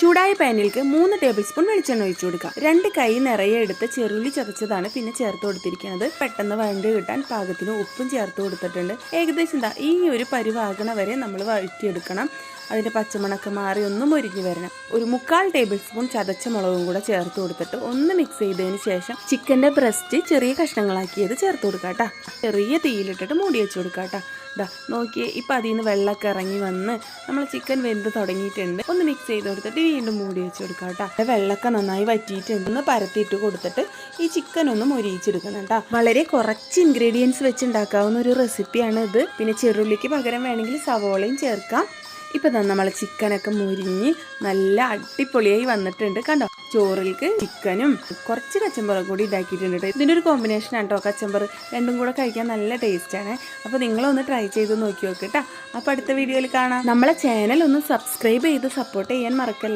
ചൂടായ പാനിലേക്ക് മൂന്ന് ടേബിൾ സ്പൂൺ വെളിച്ചെണ്ണ ഒഴിച്ചു കൊടുക്കുക. രണ്ട് കൈ നിറയെ എടുത്ത് ചെറുള്ളി ചതച്ചതാണ് പിന്നെ ചേർത്ത് കൊടുത്തിരിക്കുന്നത്. പെട്ടെന്ന് വഴണ്ട് കിട്ടാൻ പാകത്തിന് ഉപ്പും ചേർത്ത് കൊടുത്തിട്ടുണ്ട്. ഏകദേശം എന്താ ഈ ഒരു പരിവാകണ വരെ നമ്മൾ വഴറ്റിയെടുക്കണം. അതിന്റെ പച്ചമണക്ക് മാറി ഒന്നും ഒരുങ്ങി വരണം. ഒരു മുക്കാൽ ടേബിൾ സ്പൂൺ ചതച്ച മുളകും കൂടെ ചേർത്ത് കൊടുത്തിട്ട് ഒന്ന് മിക്സ് ചെയ്തതിന് ശേഷം ചിക്കന്റെ ബ്രസ്റ്റ് ചെറിയ കഷ്ണങ്ങളാക്കിയത് ചേർത്ത് കൊടുക്കാം കേട്ടോ ചെറിയ തീയിലിട്ടിട്ട് മൂടി വെച്ച് കൊടുക്കാം കേട്ടോ ഇതാ നോക്കിയേ ഇപ്പം അതിൽ നിന്ന് വെള്ളമൊക്കെ ഇറങ്ങി വന്ന് നമ്മൾ ചിക്കൻ വെന്ത് തുടങ്ങിയിട്ടുണ്ട്. ഒന്ന് മിക്സ് ചെയ്ത് കൊടുത്തിട്ട് വീണ്ടും മൂടി വെച്ച് കൊടുക്കാം കേട്ടോ. വെള്ളമൊക്കെ നന്നായി വറ്റിയിട്ടുണ്ട്. ഒന്ന് പരത്തിയിട്ട് കൊടുത്തിട്ട് ഈ ചിക്കൻ ഒന്ന് മൊരിയിച്ചെടുക്കണം കേട്ടോ. വളരെ കുറച്ച് ഇൻഗ്രീഡിയൻസ് വെച്ച് ഉണ്ടാക്കാവുന്ന ഒരു റെസിപ്പിയാണ് ഇത്. പിന്നെ ചെറുള്ളിക്ക് പകരം വേണമെങ്കിൽ സവോളയും ചേർക്കാം. ഇപ്പം തന്നെ നമ്മൾ ചിക്കനൊക്കെ മുരിഞ്ഞ് നല്ല അടിപൊളിയായി വന്നിട്ടുണ്ട്. കണ്ടോ? ചോറിലേക്ക് ചിക്കനും കുറച്ച് കച്ചമ്പറും കൂടി ഉണ്ടാക്കിയിട്ടുണ്ട് കേട്ടോ ഇതിന്റെ ഒരു കോമ്പിനേഷൻ കേട്ടോ കച്ചമ്പർ രണ്ടും കൂടെ കഴിക്കാൻ നല്ല ടേസ്റ്റാണ് അപ്പോൾ നിങ്ങളൊന്ന് ട്രൈ ചെയ്ത് നോക്കി നോക്ക് അപ്പോൾ അടുത്ത വീഡിയോയിൽ കാണാം. നമ്മളെ ചാനൽ ഒന്ന് സബ്സ്ക്രൈബ് ചെയ്ത് സപ്പോർട്ട് ചെയ്യാൻ മറക്കല്ല.